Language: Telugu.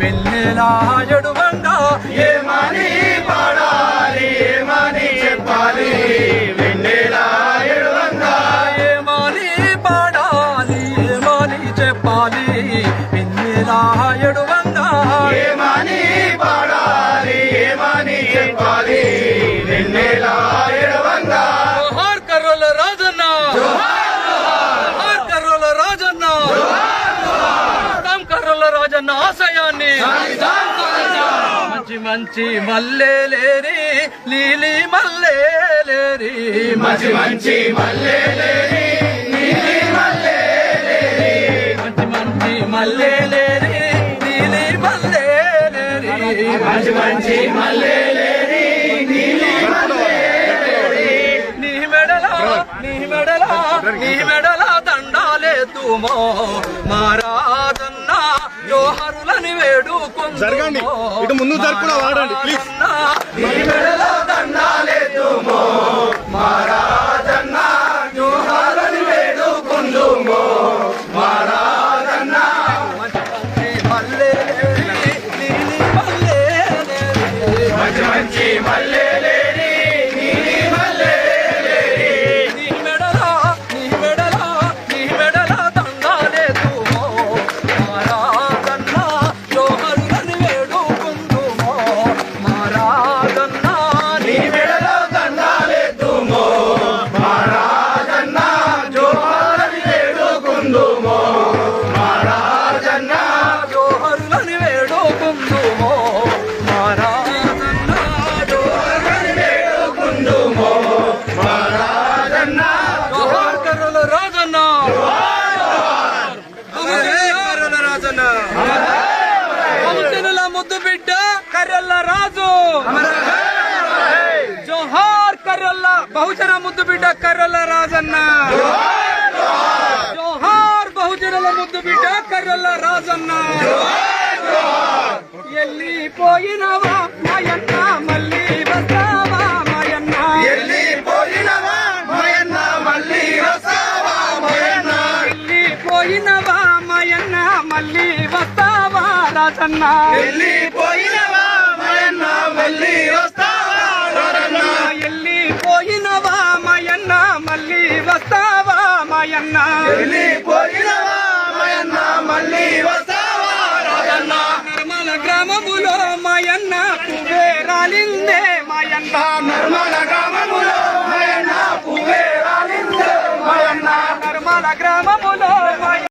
பெண்ணிலாய் మంచి మల్లెలేరి నీలి మల్లెలేరి మంచి మంచి మల్లెలేరి నీలి మల్లెలేరి మంచి మంచి మల్లెలేరి నీలి మల్లెలేరి మంచి మంచి మల్లెలేరి నీలి మల్లెలేరి నీ మెడల నీ మెడల నీ మెడల దండాలేతుమో. మారాదన్న జోహరులని వేడుకుందుమో జరగండి. ఇటు ముందు జరుపులా వాడండి, ప్లీజ్. రాజన్న ముద్దు బిడ్డ కర్రల రాజు. జోహార్ కర్రల బహుజన ముద్దు బిడ్డ కర్రల రాజన్న. జోహార్ బహుజనుల ముద్దు బిడ్డ కర్రల రాజన్న. ఎల్లిపోయినవా మాయన్న మళ్ళీ వస్తావా రాజన్న? వెళ్ళిపోయినవా మాయన్న? మళ్ళీ వస్తావా రారన్న వెళ్ళిపోయినవా మాయన్న? మళ్ళీ వస్తావా మాయన్న? వెళ్ళిపోయినవా మాయన్న? మళ్ళీ వస్తావా రారన్న నిర్మల గ్రామములో మాయన్న పువ్వే రాలిందే మాయన్న. నిర్మల